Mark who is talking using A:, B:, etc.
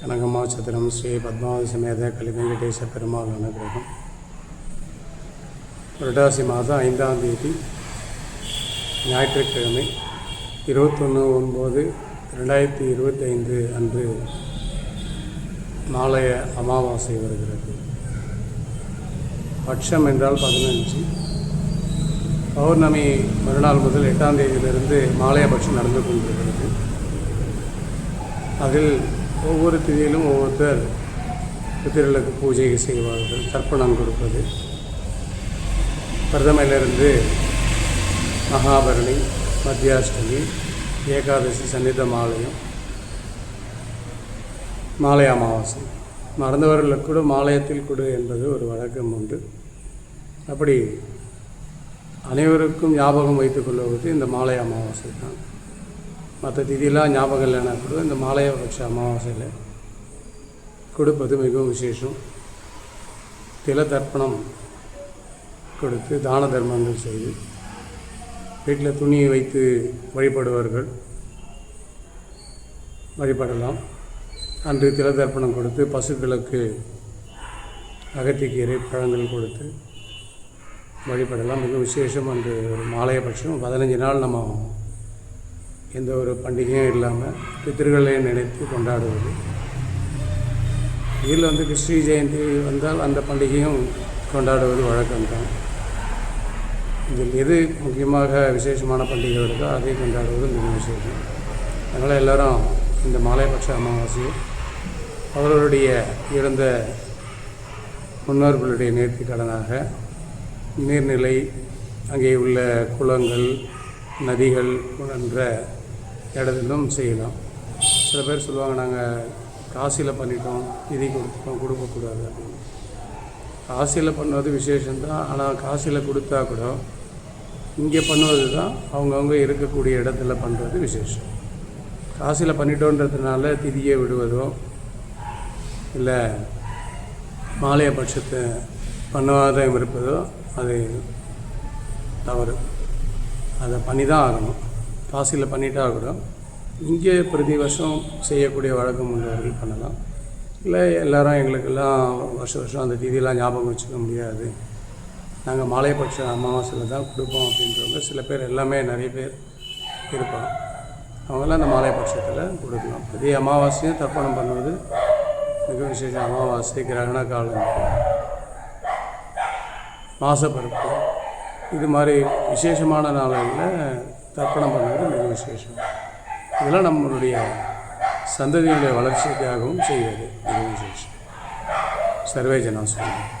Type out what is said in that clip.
A: கனகமாச்சத்திரம் ஸ்ரீ பத்மாவதி சமேத கலிவெங்கடேச பெருமாள் அனுகிரகம். புரட்டாசி மாதம் ஐந்தாம் தேதி ஞாயிற்றுக்கிழமை இருபத்தொன்று ஒன்பது ரெண்டாயிரத்தி இருபத்தைந்து அன்று நாளைய அமாவாசை வருகிறது. பட்சம் என்றால் பதினஞ்சு. பௌர்ணமி மறுநாள் முதல் எட்டாம் தேதியிலிருந்து மாலையபட்சம் நடந்து கொண்டிருக்கிறது. அதில் ஒவ்வொரு திதியிலும் ஒவ்வொருத்தர் பித்திரர்களுக்கு பூஜை செய்வார்கள் தர்ப்பணம் கொடுப்பது. பிரதமையிலிருந்து மகாபரணி மத்தியாஷ்டமி ஏகாதசி சன்னித மாலையம் மாலை அமாவாசை. மறந்தவர்களுக்கு கூட மாலயத்தில் கொடு என்பது ஒரு வழக்கம் உண்டு. அப்படி அனைவருக்கும் ஞாபகம் வைத்துக் கொள்வது இந்த மாலை அமாவாசை தான். மற்ற திதியெல்லாம் ஞாபகம் இல்லைன்னா கூட இந்த மாலையபட்ச அமாவாசையில் கொடுப்பது மிகவும் விசேஷம். தில தர்ப்பணம் கொடுத்து தான தர்மங்கள் செய்து வீட்டில் துணியை வைத்து வழிபடுவார்கள் வழிபடலாம். அன்று தில தர்ப்பணம் கொடுத்து பசுக்களுக்கு அகத்திக்கீரை பழங்கள் கொடுத்து வழிபடலாம். மிக விசேஷம் அன்று ஒரு மாலையபட்சம். பதினஞ்சு நாள் நம்ம எந்த ஒரு பண்டிகையும் இல்லாமல் பித்திருக்களையும் நினைத்து கொண்டாடுவது. இதில் வந்து கிருஷ்ண ஜெயந்தி வந்தால் அந்த பண்டிகையும் கொண்டாடுவது வழக்கம்தான். இதில் எது முக்கியமாக விசேஷமான பண்டிகை இருக்கோ அதை கொண்டாடுவது மிக விசேஷம். அதனால் எல்லாரும் இந்த மாலைபட்ச அமாவாசையை அவர்களுடைய இறந்த முன்னோர்களுடைய நேர்த்தி கடனாக நீர்நிலை அங்கே உள்ள குளங்கள் நதிகள் போன்ற இடத்திலும் செய்யலாம். சில பேர் சொல்லுவாங்க நாங்கள் காசியில் பண்ணிட்டோம் இதை கொடுத்தோம் கொடுக்கக்கூடாது அப்படின்னு. காசியில் பண்ணுறது விசேஷம்தான் ஆனால் காசியில் கொடுத்தா கூட இங்கே பண்ணுவது தான் அவங்கவுங்க இருக்கக்கூடிய இடத்துல பண்ணுறது விசேஷம். காசியில் பண்ணிட்டோன்றதுனால திதியை விடுவதோ இல்லை மாலைய பட்சத்தை பண்ணாத இருப்பதோ அது தவறு. அதை பண்ணி தான் ஆகணும். காசியில் பண்ணிட்டா கூட இங்கே பிரதி வருஷம் செய்யக்கூடிய வழக்கம் உள்ளவர்கள் பண்ணலாம். இல்லை எல்லாரும் எங்களுக்கெல்லாம் வருஷம் வருஷம் அந்த தீதியெல்லாம் ஞாபகம் வச்சுக்க முடியாது. நாங்கள் மாலைப்பட்ச அமாவாசையில் தான் கொடுப்போம் அப்படின்றவங்க சில பேர் எல்லாமே நிறைய பேர் இருப்பாங்க. அவங்களாம் அந்த மாலைப்பட்சத்தில் கொடுக்கலாம். பிரதி அமாவாசையும் தர்ப்பணம் பண்ணுவது மிக விசேஷம் அமாவாசை கிரகண காலம். மாசப்பருப்பு. இது மாதிரி விசேஷமான நாளில் தர்ப்பணம் பண்ணுவது மிக விசேஷம். இதெல்லாம் நம்மளுடைய சந்ததியினுடைய வளர்ச்சிக்காகவும் செய்வது மிக விசேஷம். சர்வே ஜனா சொல்லுங்கள்